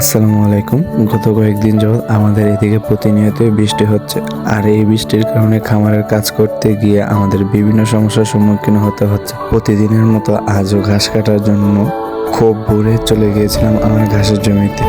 আসসালামু আলাইকুম। গত কয়েকদিন যাবৎ আমাদের এদিকে প্রতিনিয়তই বৃষ্টি হচ্ছে। আর এই বৃষ্টির কারণে খামারের কাজ করতে গিয়ে আমাদের বিভিন্ন সমস্যার সম্মুখীন হতে হচ্ছে। প্রতিদিনের মতো আজও ঘাস কাটার জন্য খুব ভোরে চলে গিয়েছিলাম আমার ঘাসের জমিতে।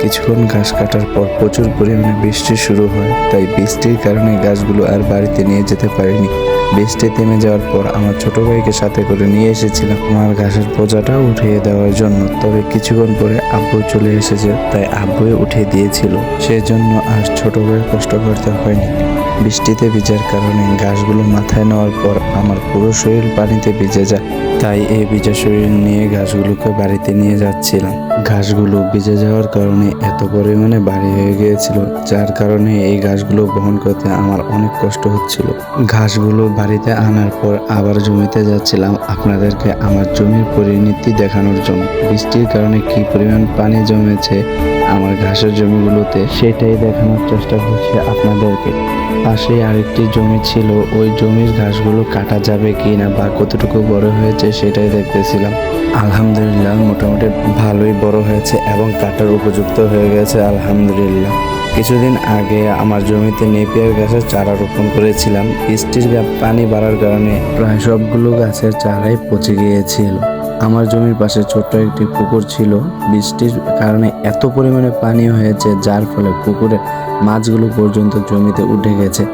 কিছুক্ষণ ঘাস কাটার পর প্রচুর পরিমাণে বৃষ্টি শুরু হয়, তাই বৃষ্টির কারণে গাছগুলো আর বাড়িতে নিয়ে যেতে পারিনি। বৃষ্টি থেমে যাওয়ার পর আমার ছোট ভাইকে সাথে করে নিয়ে এসেছিলাম। আমার ঘাসের পোজাটা উঠিয়ে দেওয়ার জন্য। তবে কিছুক্ষণ পরে আব্বু চলে এসেছে, তাই আব্বুই উঠিয়ে দিয়েছিল। সেজন্য আর ছোট ভাইয়ের কষ্ট করতে হয়নি। বৃষ্টিতে ভিজার কারণে ঘাসগুলো মাথায় নেওয়ার পর আমার পুরো শরীর পানিতে ভিজে যায়। তাই এই ভিজা শরীর নিয়ে ঘাসগুলোকে বাড়িতে নিয়ে যাচ্ছিলাম। ঘাসগুলো ভিজে যাওয়ার কারণে এত পরিমাণে ভারী হয়ে গিয়েছিল, যার কারণে এই ঘাসগুলো বহন করতে আমার অনেক কষ্ট হচ্ছিল। ঘাসগুলো বাড়িতে আনার পর আবার জমিতে যাচ্ছিলাম আপনাদেরকে আমার জমির পরিণতি দেখানোর জন্য। বৃষ্টির কারণে কি পরিমাণ পানি জমেছে আমার ঘাসের জমিগুলোতে সেটাই দেখানোর চেষ্টা করছি আপনাদেরকে। পাশে আরেকটি জমি ছিল, ওই জমির ঘাসগুলো কাটা যাবে কি না বা কতটুকু বড় হয়েছে সেটাই দেখতেছিলাম। আলহামদুলিল্লাহ, মোটামুটি ভালোই বড় হয়েছে এবং কাটার উপযুক্ত হয়ে গেছে, আলহামদুলিল্লাহ। কিছুদিন আগে আমার জমিতে নেপিয়ার গাছের চারা রোপণ করেছিলাম। বৃষ্টির পানি বাড়ার কারণে প্রায় সবগুলো গাছের চারাই পচে গিয়েছিল। আমার জমির পাশে ছোট্ট একটি পুকুর ছিল। বৃষ্টির কারণে এত পরিমাণে পানি হয়েছে, যার ফলে পুকুরে মাছগুলো পর্যন্ত জমিতে উঠে গেছে।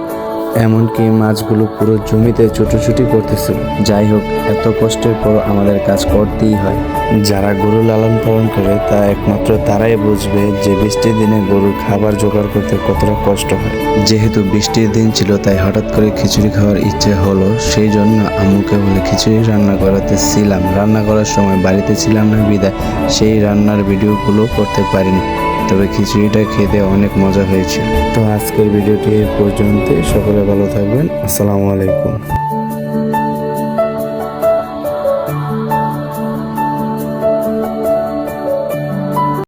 এমনকি মাছগুলো পুরো জমিতে ছুটোছুটি করতেছিল যাই হোক, এত কষ্টের পর আমাদের কাজ করতেই হয়। যারা গরু লালন পালন করে, তা একমাত্র তারাই বুঝবে যে বৃষ্টির দিনে গরুর খাবার জোগাড় করতে কতটা কষ্ট হয়। যেহেতু বৃষ্টির দিন ছিল, তাই হঠাৎ করে খিচুড়ি খাওয়ার ইচ্ছে হলো। সেই জন্য আম্মুকে বলে, খিচুড়ি রান্না করাতে ছিলাম। রান্না করার সময় বাড়িতে ছিলাম না, বিদায়। সেই রান্নার ভিডিওগুলো করতে পারিনি। তবে খিচুড়িটা খেতে অনেক মজা হয়েছে। তো আজকের ভিডিওটি এই পর্যন্ত সকলে ভালো থাকবেন। আসসালামু আলাইকুম।